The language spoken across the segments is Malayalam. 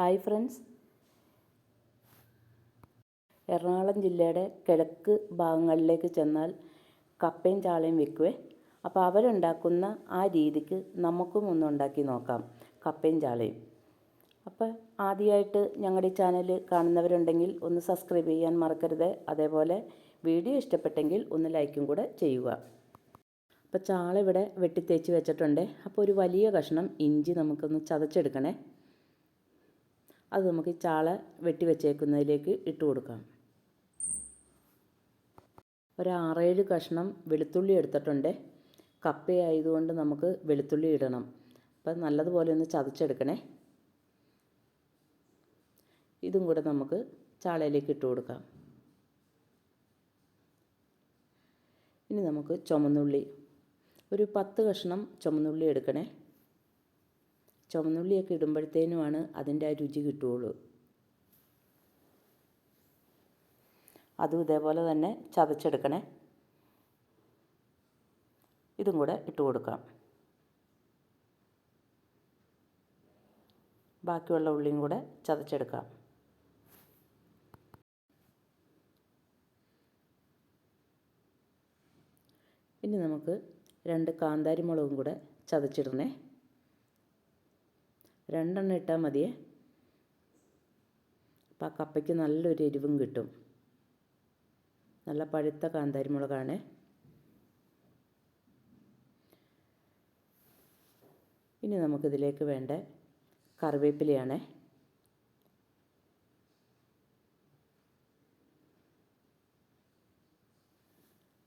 Hi friends. എറണാകുളം ജില്ലയുടെ കിഴക്ക് ഭാഗങ്ങളിലേക്ക് ചെന്നാൽ കപ്പയും ചാളയും വിൽക്കുവേ. അപ്പോൾ അവരുണ്ടാക്കുന്ന ആ രീതിക്ക് നമുക്കും ഒന്ന് ഉണ്ടാക്കി നോക്കാം കപ്പയും ചാളയും. അപ്പോൾ ആദ്യമായിട്ട് ഞങ്ങളുടെ ചാനൽ കാണുന്നവരുണ്ടെങ്കിൽ ഒന്ന് സബ്സ്ക്രൈബ് ചെയ്യാൻ മറക്കരുത്. അതേപോലെ വീഡിയോ ഇഷ്ടപ്പെട്ടെങ്കിൽ ഒന്ന് ലൈക്കും കൂടെ ചെയ്യുക. അപ്പോൾ ചാള ഇവിടെ വെട്ടിത്തേച്ച് വെച്ചിട്ടുണ്ട്. അപ്പോൾ ഒരു വലിയ കഷ്ണം ഇഞ്ചി നമുക്കൊന്ന് ചതച്ചെടുക്കണേ. അത് നമുക്ക് ചാള വെട്ടി വെച്ചേക്കുന്നതിലേക്ക് ഇട്ട് കൊടുക്കാം. ഒരു ആറേഴ് കഷ്ണം വെളുത്തുള്ളി എടുത്തിട്ടുണ്ട്. കപ്പയായതുകൊണ്ട് നമുക്ക് വെളുത്തുള്ളി ഇടണം. അപ്പം നല്ലതുപോലെ ഒന്ന് ചതച്ചെടുക്കണേ. ഇതും കൂടെ നമുക്ക് ചാളയിലേക്ക് ഇട്ട് കൊടുക്കാം. ഇനി നമുക്ക് ചുമന്നുള്ളി. ഒരു പത്ത് കഷ്ണം ചുമന്നുള്ളി എടുക്കണേ. ചുമന്നുള്ളിയൊക്കെ ഇടുമ്പോഴത്തേനുമാണ് അതിന്റെ ആ രുചി കിട്ടുകയുള്ളൂ. അതും ഇതേപോലെ തന്നെ ചതച്ചെടുക്കണേ. ഇതും കൂടെ ഇട്ട് കൊടുക്കാം. ബാക്കിയുള്ള ഉള്ളിയും കൂടെ ചതച്ചെടുക്കാം. ഇനി നമുക്ക് രണ്ട് കാന്താരി മുളകും കൂടെ ചതച്ചിടണേ. രണ്ടെണ്ണം ഇട്ടാൽ മതിയേ. അപ്പം ആ കപ്പയ്ക്ക് നല്ലൊരു എരിവും കിട്ടും. നല്ല പഴുത്ത കാന്താരി മുളകാണ്. ഇനി നമുക്കിതിലേക്ക് വേണ്ട കറിവേപ്പിലയാണ്.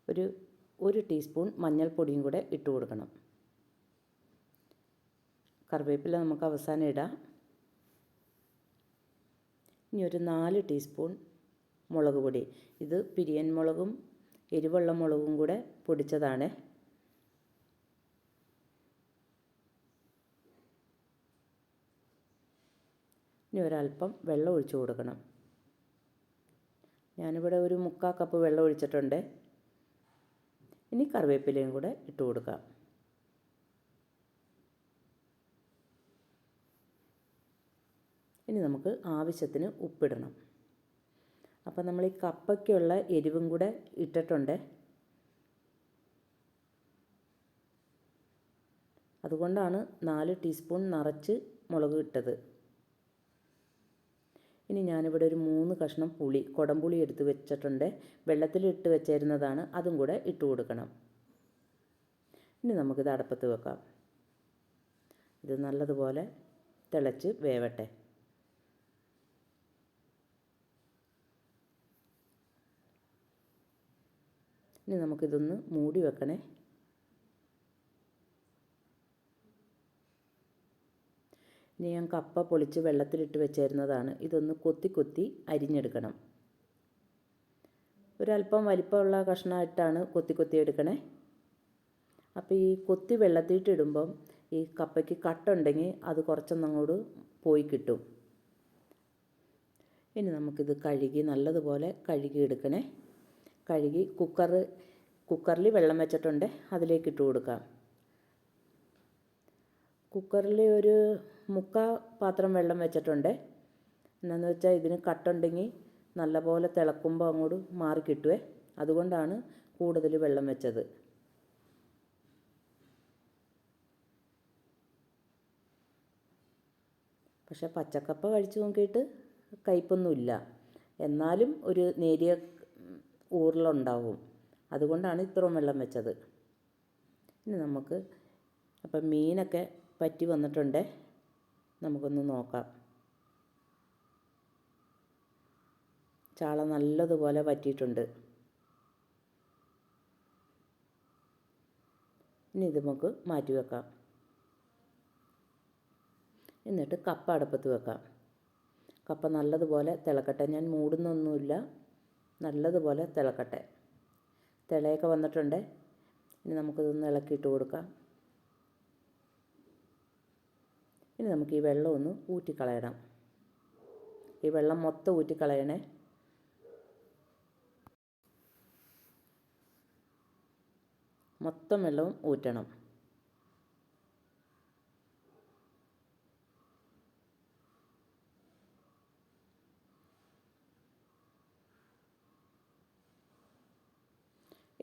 ഒരു ഒരു ടീസ്പൂൺ മഞ്ഞൾപ്പൊടിയും കൂടെ ഇട്ട് കൊടുക്കണം. കറിവേപ്പില നമുക്ക് അവസാനം ഇടാം. ഇനി ഒരു നാല് ടീസ്പൂൺ മുളക് പൊടി. ഇത് പിരിയൻ മുളകും എരിവുള്ള മുളകും കൂടെ പൊടിച്ചതാണ്. ഇനി ഒരല്പം വെള്ളം ഒഴിച്ചു കൊടുക്കണം. ഞാനിവിടെ ഒരു മുക്കാ കപ്പ് വെള്ളം ഒഴിച്ചിട്ടുണ്ട്. ഇനി കറിവേപ്പിലയും കൂടെ ഇട്ട് കൊടുക്കാം. ഇനി നമുക്ക് ആവശ്യത്തിന് ഉപ്പിടണം. അപ്പോൾ നമ്മൾ ഈ കപ്പയ്ക്കുള്ള എരിവും കൂടെ ഇട്ടിട്ടുണ്ട്. അതുകൊണ്ടാണ് നാല് ടീസ്പൂൺ നിറച്ച് മുളക് ഇട്ടത്. ഇനി ഞാനിവിടെ ഒരു മൂന്ന് കഷ്ണം പുളി കുടംപുളി എടുത്ത് വെച്ചിട്ടുണ്ട്. വെള്ളത്തിലിട്ട് വെച്ചിരുന്നതാണ് അതും കൂടെ ഇട്ട് കൊടുക്കണം. ഇനി നമുക്കിത് അടപ്പത്ത് വെക്കാം. ഇത് നല്ലതുപോലെ തിളച്ച് വേവട്ടെ. ഇനി നമുക്കിതൊന്ന് മൂടി വെക്കണേ. ഇനി ഞാൻ കപ്പ പൊളിച്ച് വെള്ളത്തിലിട്ട് വെച്ചിരുന്നതാണ്. ഇതൊന്ന് കൊത്തി കൊത്തി അരിഞ്ഞെടുക്കണം. ഒരല്പം വലിപ്പമുള്ള കഷ്ണമായിട്ടാണ് കൊത്തി കൊത്തി എടുക്കണേ. അപ്പോൾ ഈ കൊത്തി വെള്ളത്തിലിട്ടിടുമ്പം ഈ കപ്പയ്ക്ക് കട്ടുണ്ടെങ്കിൽ അത് കുറച്ചൊന്നങ്ങോട്ട് പോയി കിട്ടും. ഇനി നമുക്കിത് കഴുകി നല്ലതുപോലെ കഴുകി എടുക്കണേ. കഴുകി കുക്കർ കുക്കറിൽ വെള്ളം വെച്ചിട്ടുണ്ട്. അതിലേക്ക് ഇട്ട് കൊടുക്കാം. കുക്കറിൽ ഒരു മുക്കാ പാത്രം വെള്ളം വെച്ചിട്ടുണ്ട്. എന്നാന്ന് വെച്ചാൽ ഇതിന് കട്ടുണ്ടെങ്കിൽ നല്ലപോലെ തിളക്കുമ്പോൾ അങ്ങോട്ട് മാറി കിട്ടുവേ. അതുകൊണ്ടാണ് കൂടുതൽ വെള്ളം വെച്ചത്. പക്ഷേ പച്ചക്കപ്പ കഴിച്ചു നോക്കിയിട്ട് കയ്പൊന്നുമില്ല. എന്നാലും ഒരു നേരിയ ഊറലുണ്ടാവും അതുകൊണ്ടാണ് ഇത്രയും വെള്ളം വെച്ചത്. ഇനി നമുക്ക് അപ്പം മീനൊക്കെ പറ്റി വന്നിട്ടുണ്ട്. നമുക്കൊന്ന് നോക്കാം. ചാള നല്ലതുപോലെ പറ്റിയിട്ടുണ്ട് ഇനി ഇത് നമുക്ക് മാറ്റി വെക്കാം. എന്നിട്ട് കപ്പ അടുപ്പത്ത് വെക്കാം. കപ്പ നല്ലതുപോലെ തിളക്കട്ടെ. ഞാൻ മൂടുന്നൊന്നുമില്ല. നല്ലതുപോലെ തിളക്കട്ടെ. തിളയൊക്കെ വന്നിട്ടുണ്ട്. ഇനി നമുക്കിതൊന്ന് ഇളക്കിയിട്ട് കൊടുക്കാം. ഇനി നമുക്ക് ഈ വെള്ളം ഒന്ന് ഊറ്റിക്കളയണം. ഈ വെള്ളം മൊത്തം ഊറ്റിക്കളയണേ. മൊത്തം വെള്ളവും ഊറ്റണം.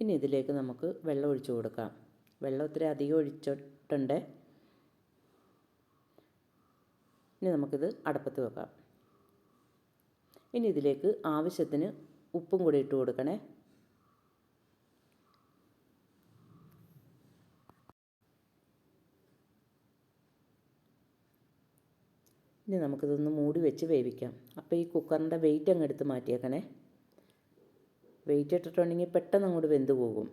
ഇനി ഇതിലേക്ക് നമുക്ക് വെള്ളം ഒഴിച്ചു കൊടുക്കാം. വെള്ളം ഒത്തിരി അധികം ഒഴിച്ചിട്ടുണ്ട്. ഇനി നമുക്കിത് അടപ്പത്ത് വെക്കാം. ഇനി ഇതിലേക്ക് ആവശ്യത്തിന് ഉപ്പും കൂടി ഇട്ട് കൊടുക്കണേ. ഇനി നമുക്കിതൊന്ന് മൂടി വെച്ച് വേവിക്കാം. അപ്പോൾ ഈ കുക്കറിന്റെ വെയിറ്റ് അങ്ങ് എടുത്ത് മാറ്റിയേക്കണേ. വെയിറ്റ് ഇട്ടിട്ടുണ്ടെങ്കിൽ പെട്ടെന്ന് അങ്ങോട്ട് വെന്ത് പോകും.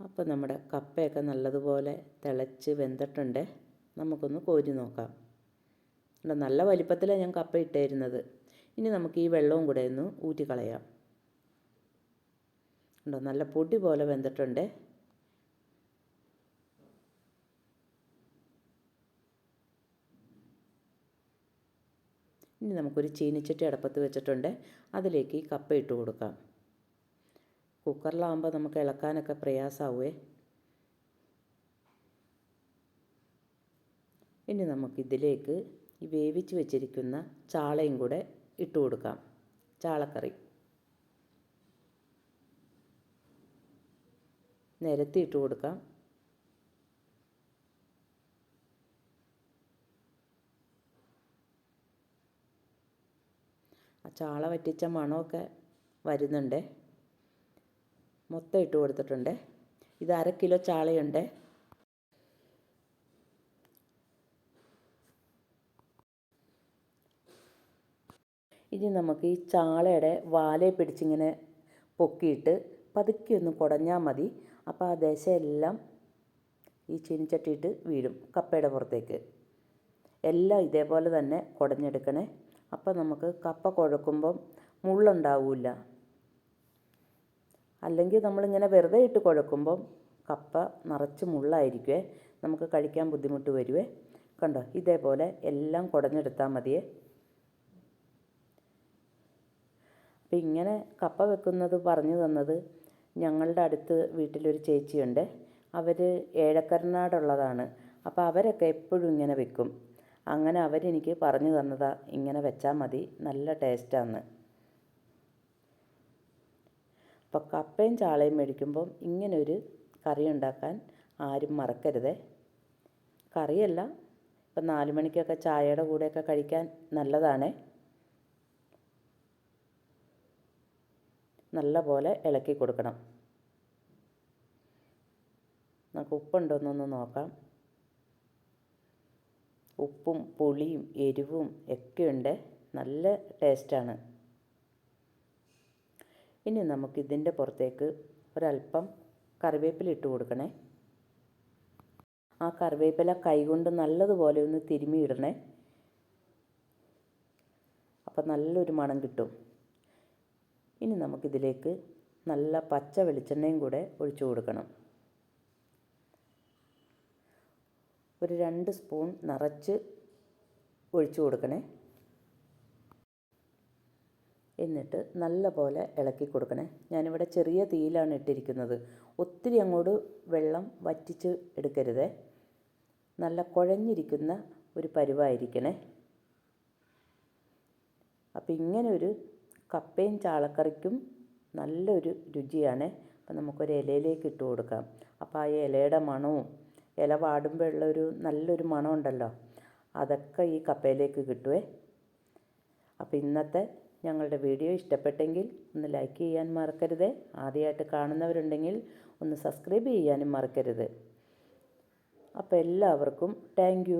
അപ്പോൾ നമ്മുടെ കപ്പയൊക്കെ നല്ലതുപോലെ തിളച്ച് വെന്തിട്ടുണ്ട്. നമുക്കൊന്ന് കോരി നോക്കാം. നല്ല വലിപ്പത്തിലാണ് ഞാൻ കപ്പ ഇട്ടായിരുന്നത് ഇനി നമുക്ക് ഈ വെള്ളവും കൂടെ ഒന്ന് ഊറ്റിക്കളയാം ഉണ്ടോ നല്ല പൊടി പോലെ വെന്തിട്ടുണ്ട്. ഇനി നമുക്കൊരു ചീനിച്ചട്ടി അടപ്പത്ത് വെച്ചിട്ടുണ്ട്. അതിലേക്ക് ഈ കപ്പ ഇട്ട് കൊടുക്കാം. കുക്കറിലാകുമ്പോൾ നമുക്ക് ഇളക്കാനൊക്കെ പ്രയാസമാവുമേ ഇനി നമുക്കിതിലേക്ക് ഈ വേവിച്ച് വെച്ചിരിക്കുന്ന ചാളയും കൂടെ ഇട്ട് കൊടുക്കാം. ചാളക്കറി. നിരത്തി ഇട്ട് കൊടുക്കാം. ആ ചാള വറ്റിച്ച മണമൊക്കെ വരുന്നുണ്ട്. മൊത്തം ഇട്ട് കൊടുത്തിട്ടുണ്ട്. ഇത് അര കിലോ ചാളയുണ്ട്. ഇനി നമുക്ക് ഈ ചാളയുടെ വാലയെ പിടിച്ചിങ്ങനെ പൊക്കിയിട്ട് പതുക്കെ ഒന്ന് കുടഞ്ഞാൽ മതി. അപ്പോൾ ആ ദശയെല്ലാം ഈ ചീനിച്ചട്ടിയിട്ട് വീഴും കപ്പയുടെ പുറത്തേക്ക്. എല്ലാം ഇതേപോലെ തന്നെ കുടഞ്ഞെടുക്കണേ. അപ്പോൾ നമുക്ക് കപ്പ കുഴക്കുമ്പം മുള്ളുണ്ടാവില്ല അല്ലെങ്കിൽ നമ്മളിങ്ങനെ വെറുതെ ഇട്ട് കുഴക്കുമ്പം കപ്പ നിറച്ച് മുള്ളായിരിക്കുമേ നമുക്ക് കഴിക്കാൻ ബുദ്ധിമുട്ട് വരുവേ. കണ്ടോ? ഇതേപോലെ എല്ലാം കുടഞ്ഞെടുത്താൽ മതിയേ. അപ്പം ഇങ്ങനെ കപ്പ വെക്കുന്നത് പറഞ്ഞു തന്നത് ഞങ്ങളുടെ അടുത്ത് വീട്ടിലൊരു ചേച്ചിയുണ്ട്. അവർ ഏഴക്കരനാടുള്ളതാണ്. അപ്പോൾ അവരൊക്കെ എപ്പോഴും ഇങ്ങനെ വെക്കും. അങ്ങനെ അവരെനിക്ക് പറഞ്ഞു തന്നതാ ഇങ്ങനെ വെച്ചാൽ മതി നല്ല ടേസ്റ്റാന്ന്. അപ്പോൾ കപ്പയും ചാളയും മേടിക്കുമ്പം ഇങ്ങനൊരു കറി ഉണ്ടാക്കാൻ ആരും മറക്കരുതേ. കറിയല്ല ഇപ്പം നാല് മണിക്കൊക്കെ ചായയുടെ കൂടെയൊക്കെ കഴിക്കാൻ നല്ലതാണേ. നല്ല പോലെ ഇളക്കി കൊടുക്കണം. നമുക്ക് ഉപ്പുണ്ടോന്നൊന്ന് നോക്കാം. ഉപ്പും പുളിയും എരിവും ഒക്കെയുണ്ട് നല്ല ടേസ്റ്റാണ്. ഇനി നമുക്കിതിന്റെ പുറത്തേക്ക് ഒരല്പം കറിവേപ്പില ഇട്ട് കൊടുക്കണേ. ആ കറിവേപ്പില കൈകൊണ്ട് നല്ലതുപോലെ ഒന്ന് തിരുമ്മി ഇടണേ. അപ്പം നല്ലൊരു മണം കിട്ടും. ഇനി നമുക്കിതിലേക്ക് നല്ല പച്ച വെളിച്ചെണ്ണയും കൂടെ ഒഴിച്ചു കൊടുക്കണം. ഒരു രണ്ട് സ്പൂൺ നിറച്ച് ഒഴിച്ചു കൊടുക്കണേ. എന്നിട്ട് നല്ല പോലെ ഇളക്കി കൊടുക്കണേ. ഞാനിവിടെ ചെറിയ തീയിലാണ് ഇട്ടിരിക്കുന്നത്. ഒത്തിരി അങ്ങോട്ട് വെള്ളം വറ്റിച്ച് എടുക്കരുതേ. നല്ല കുഴഞ്ഞിരിക്കുന്ന ഒരു പരുവായിരിക്കണേ. അപ്പോൾ ഇങ്ങനെ ഒരു കപ്പയും ചാളക്കറിക്കും നല്ലൊരു രുചിയാണ്. അപ്പം നമുക്കൊരു ഇലയിലേക്ക് ഇട്ട് കൊടുക്കാം. അപ്പോൾ ആ ഇലയുടെ മണവും ഇല വാടുമ്പോൾ ഒരു നല്ലൊരു മണമുണ്ടല്ലോ. അതൊക്കെ ഈ കപ്പയിലേക്ക് കിട്ടുവേ. അപ്പോൾ ഇന്നത്തെ ഞങ്ങളുടെ വീഡിയോ ഇഷ്ടപ്പെട്ടെങ്കിൽ ഒന്ന് ലൈക്ക് ചെയ്യാൻ മറക്കരുത്. ആദ്യമായിട്ട് കാണുന്നവരുണ്ടെങ്കിൽ ഒന്ന് സബ്സ്ക്രൈബ് ചെയ്യാനും മറക്കരുത്. അപ്പോൾ എല്ലാവർക്കും താങ്ക്